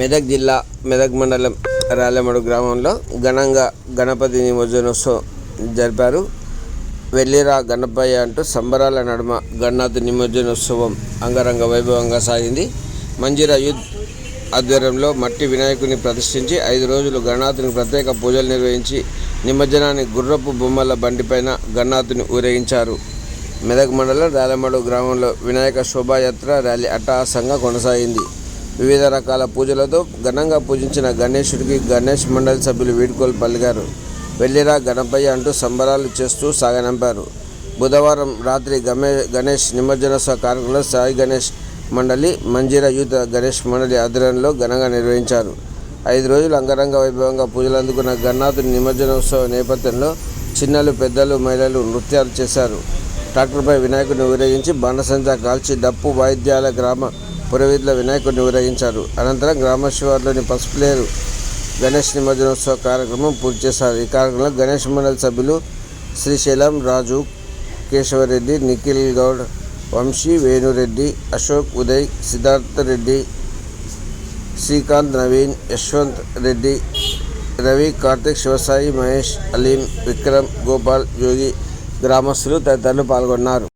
మెదక్ జిల్లా మెదక్ మండలం రాలెమడు గ్రామంలో ఘనంగా గణపతి నిమజ్జనోత్సవం జరిపారు. వెళ్ళిరా గణపయ్య అంటూ సంబరాల నడుమ గణనాథ నిమజ్జనోత్సవం అంగరంగ వైభవంగా సాగింది. మంజిరా యూత్ ఆధ్వర్యంలో మట్టి వినాయకుని ప్రతిష్ఠించి ఐదు రోజులు గణనాథుని ప్రత్యేక పూజలు నిర్వహించి నిమజ్జనాన్ని గుర్రపు బొమ్మల బండిపైన గణనాథుని ఊరేగించారు. మెదక్ మండలం రాలమడు గ్రామంలో వినాయక శోభాయాత్ర ర్యాలీ అట్టహాసంగా కొనసాగింది. వివిధ రకాల పూజలతో ఘనంగా పూజించిన గణేశుడికి గణేష్ మండలి సభ్యులు వీడ్కోలు పలికారు. వెళ్ళిరా గణపయ్య అంటూ సంబరాలు చేస్తూ సాగనంపారు. బుధవారం రాత్రి గమే గణేష్ నిమజ్జనోత్సవ కార్యక్రమంలో సాయి గణేష్ మండలి మంజీరా యూత్ గణేష్ మండలి ఆధ్వర్యంలో ఘనంగా నిర్వహించారు. ఐదు రోజులు అంగరంగ వైభవంగా పూజలు అందుకున్న గణనాథుని నిమజ్జనోత్సవ నేపథ్యంలో చిన్నలు పెద్దలు మహిళలు నృత్యాలు చేశారు. ట్రాక్టర్పై వినాయకుడిని ఊరేగించి బాణసంచా కాల్చి డప్పు వాయిద్యాల గ్రామ పురవీధిలో వినాయకుడిని ఊరేగించారు అనంతరం గ్రామ శివార్లోని పసుపులేరు గణేష్ నిమజ్జనోత్సవ కార్యక్రమం పూర్తి చేశారు. ఈ కార్యక్రమంలో గణేష్ మండలి సభ్యులు శ్రీశైలం రాజు కేశవరెడ్డి నిఖిల్ గౌడ్ వంశీ వేణురెడ్డి అశోక్ ఉదయ్ సిద్ధార్థ రెడ్డి శ్రీకాంత్ నవీన్ యశ్వంత్ రెడ్డి రవి కార్తిక్ శివసాయి మహేష్ అలీం విక్రమ్ గోపాల్ యోగి గ్రామస్తులు తదితరులు పాల్గొన్నారు.